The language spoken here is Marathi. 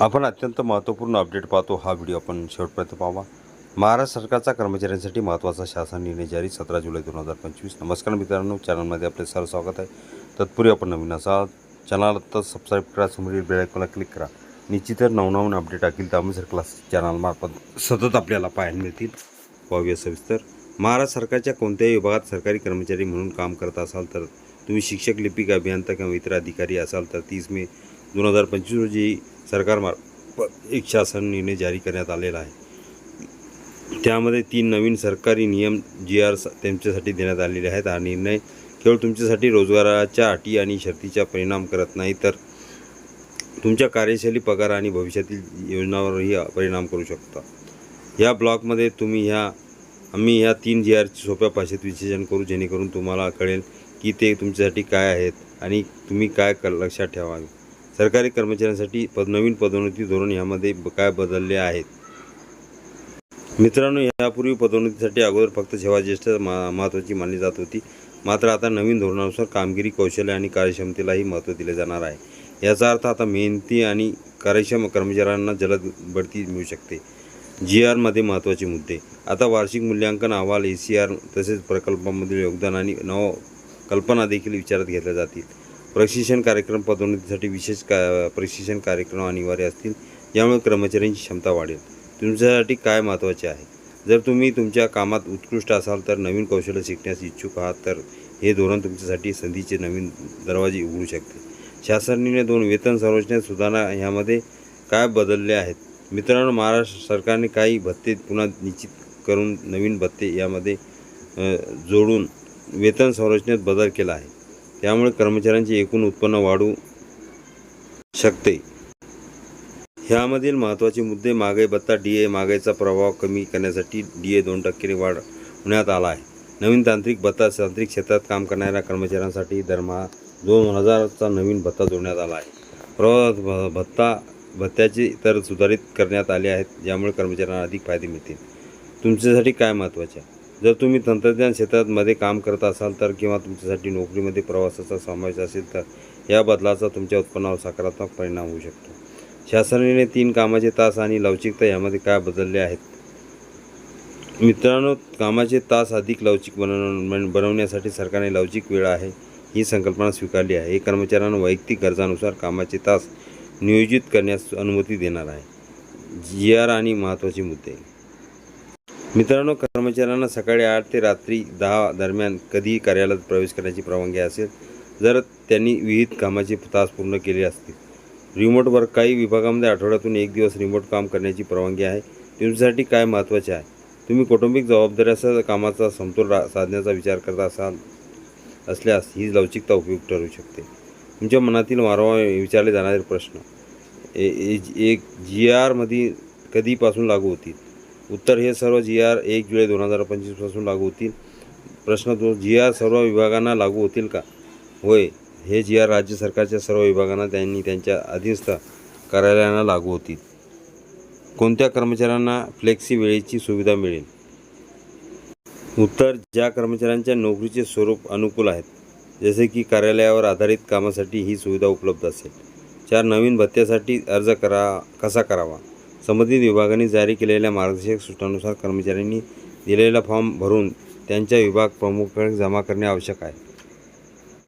आपण अत्यंत महत्त्वपूर्ण अपडेट पाहतो. हा व्हिडिओ आपण शेवटपर्यंत पाहावा. महाराष्ट्र सरकारचा कर्मचाऱ्यांसाठी महत्त्वाचा शासन निर्णय जारी सतरा जुलै दोन हजार पंचवीस. नमस्कार मित्रांनो चॅनलमध्ये आपले सर्व स्वागत आहे. तत्पूर्वी आपण नवीन असाल चॅनल आत्ता सबस्क्राईब करा समोरील बेल क्लिक करा. निश्चितच नवनवीन अपडेट टाकील त्यामुळे सर क्लास चॅनलमार्फत सतत आपल्याला पाहायला मिळतील. पाहूया सविस्तर. महाराष्ट्र सरकारच्या कोणत्याही विभागात सरकारी कर्मचारी म्हणून काम करत असाल तर तुम्ही शिक्षक लिपिक अभियंता किंवा इतर अधिकारी असाल तर तीस मे दोन हजार पंचवीस रोजी सरकारमार्फत एक शासन निर्णय जारी करण्यात आलेला आहे. त्यामध्ये तीन नवीन सरकारी नियम जी आर त्यांच्यासाठी देण्यात आलेले आहेत. हा निर्णय केवळ तुमच्यासाठी रोजगाराच्या अटी आणि शर्तीचा परिणाम करत नाही तर तुमच्या कार्यशैली पगार आणि भविष्यातील योजनावरही परिणाम करू शकता. या ब्लॉगमध्ये तुम्ही ह्या आम्ही ह्या तीन जी आरची सोप्या भाषेत विश्लेषण करू जेणेकरून तुम्हाला कळेल की ते तुमच्यासाठी काय आहेत आणि तुम्ही काय क लक्षात ठेवावे. सरकारी कर्मचाऱ्यांसाठी पद नवीन पदोन्नती धोरण यामध्ये काय बदलले आहेत? मित्रांनो यापूर्वी पदोन्नतीसाठी अगोदर फक्त सेवाज्येष्ठ मा महत्त्वाची मानली जात होती. मात्र आता नवीन धोरणानुसार कामगिरी कौशल्य आणि कार्यक्षमतेलाही महत्त्व दिले जाणार आहे. याचा अर्थ आता मेहनती आणि कार्यक्षम कर्मचाऱ्यांना जलद बढती मिळू शकते. जी आरमध्ये महत्त्वाचे मुद्दे. आता वार्षिक मूल्यांकन अहवाल ए सी आर तसेच प्रकल्पामधील योगदान आणि नव कल्पना देखील विचारात घेतल्या जातील. प्रशिक्षण कार्यक्रम पदोन्नतीसाठी विशेष का प्रशिक्षण कार्यक्रम अनिवार्य असतील यामुळे कर्मचाऱ्यांची क्षमता वाढेल. तुमच्यासाठी काय महत्त्वाचे आहे? जर तुम्ही तुमच्या कामात उत्कृष्ट असाल तर नवीन कौशल्य शिकण्यास इच्छुक आहात तर हे धोरण तुमच्यासाठी संधीचे नवीन दरवाजे उघडू शकते. शासनाने दोन वेतन संरचनेत सुधारणा ह्यामध्ये काय बदलले आहेत? मित्रांनो महाराष्ट्र सरकारने काही भत्ते पुन्हा निश्चित करून नवीन भत्ते यामध्ये जोडून वेतन संरचनेत बदल केला आहे. त्यामुळे कर्मचाऱ्यांचे एकूण उत्पन्न वाढू शकते. ह्यामधील महत्त्वाचे मुद्दे महागाई भत्ता डी ए महागाईचा प्रभाव कमी करण्यासाठी डी ए दोन टक्के वाढवण्यात आला आहे. नवीन तांत्रिक भत्ता तांत्रिक क्षेत्रात काम करणाऱ्या कर्मचाऱ्यांसाठी दरमहा दोन हजारचा नवीन भत्ता जोडण्यात आला आहे. प्रवास भ- भत्ता भत्त्याचे तर सुधारित करण्यात आले आहेत ज्यामुळे कर्मचाऱ्यांना अधिक फायदे मिळतील. तुमच्यासाठी काय महत्त्वाचे? आहे जर तुम्ही तंत्रज्ञान क्षेत्रामध्ये काम करत असाल तर किंवा तुमच्यासाठी नोकरीमध्ये प्रवासाचा समावेश असेल तर या बदलाचा तुमच्या उत्पन्नावर सकारात्मक परिणाम होऊ शकतो. शासनाने तीन कामाचे तास आणि लवचिकता यामध्ये काय बदलले आहेत? मित्रांनो कामाचे तास अधिक लवचिक बनव बनवण्यासाठी सरकारने लवचिक वेळ आहे ही संकल्पना स्वीकारली आहे. हे कर्मचाऱ्यांना वैयक्तिक गरजानुसार कामाचे तास नियोजित करण्यास अनुमती देणार आहे. जी आर आणि महत्त्वाचे मुद्दे. मित्रांनो कर्मचाऱ्यांना सकाळी आठ ते रात्री दहा दरम्यान कधीही कार्यालयात प्रवेश करण्याची परवानगी असेल जर त्यांनी विहित कामाचे तास पूर्ण केले असतील रिमोट वर्क काही विभागामध्ये आठवड्यातून एक दिवस रिमोट काम करण्याची परवानगी आहे. तुमच्यासाठी काय महत्त्वाचे आहे? तुम्ही कौटुंबिक जबाबदाऱ्यासह कामाचा समतोल रा साधण्याचा विचार करत असाल असल्यास ही लवचिकता उपयुक्त ठरू शकते. तुमच्या मनातील वारंवार विचारले जाणारे प्रश्न. ए ए- एक जी आरमध्ये कधीपासून लागू होतील? उत्तर हे सर्व जी आर एक जुलै दोन हजार पंचवीसपासून लागू होतील. प्रश्न तो जी आर सर्व विभागांना लागू होतील का? होय हे जी आर राज्य सरकारच्या सर्व विभागांना त्यांनी त्यांच्या अधीनस्थ कार्यालयांना लागू होतील. कोणत्या कर्मचाऱ्यांना फ्लेक्सी वेळेची सुविधा मिळेल? उत्तर ज्या कर्मचाऱ्यांच्या नोकरीचे स्वरूप अनुकूल आहेत जसे की कार्यालयावर आधारित कामासाठी ही सुविधा उपलब्ध असेल. चार नवीन भत्त्यासाठी अर्ज करा कसा करावा? संबंधित विभागाने जारी केलेल्या मार्गदर्शक सूचनानुसार कर्मचाऱ्यांनी दिलेला फॉर्म भरून त्यांच्या विभाग प्रमुखाकडे जमा करणे आवश्यक आहे.